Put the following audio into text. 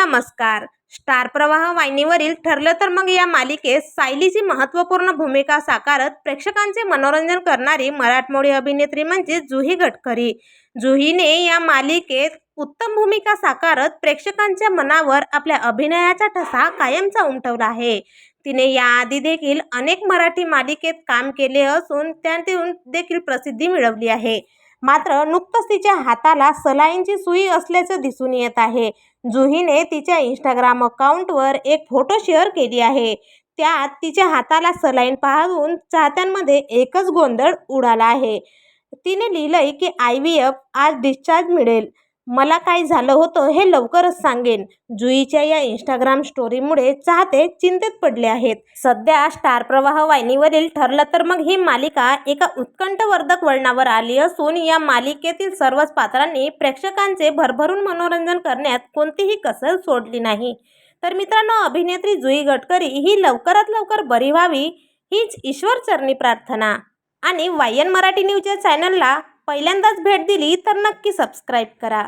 नमस्कार. स्टार प्रवाह वाहिनीवरील ठरलं तर मग या मालिकेत सायलीची महत्त्वपूर्ण भूमिका साकारत प्रेक्षकांचे मनोरंजन करणारी मराठमोळी अभिनेत्री म्हणजे जुही गडकरी. जुहीने या मालिकेत उत्तम भूमिका साकारत प्रेक्षकांच्या मनावर आपल्या अभिनयाचा ठसा कायमचा उमटवला आहे. तिने याआधी देखील अनेक मराठी मालिकेत काम केले असून त्यातून देखील प्रसिद्धी मिळवली आहे. मात्र नुकतंच तिच्या हाताला सलाईनची सुई असल्याचं दिसून येत आहे. जुहीने तिच्या इंस्टाग्राम अकाउंटवर एक फोटो शेअर केली आहे. त्यात तिच्या हाताला सलाईन पाहून चाहत्यांमध्ये एकच गोंधळ उडाला आहे. तिने लिहिलंय की आय व्ही एफ आज डिस्चार्ज मिळेल. मला काय झालं होतं हे लवकरच सांगेन. जुईच्या या इंस्टाग्राम स्टोरीमुळे चाहते चिंतेत पडले आहेत. सध्या स्टार प्रवाह वाहिनीवरील ठरलं तर मग ही मालिका एका उत्कंठवर्धक वळणावर आली असून या मालिकेतील सर्वच पात्रांनी प्रेक्षकांचे भरभरून मनोरंजन करण्यात कोणतीही कसर सोडली नाही. तर मित्रांनो अभिनेत्री जुई गडकरी ही लवकरात लवकर बरी व्हावी हीच ईश्वरचरणी प्रार्थना. आणि वायन मराठी न्यूजच्या चॅनलला पहिल्यांदाच भेट दिली तर नक्की सबस्क्राईब करा.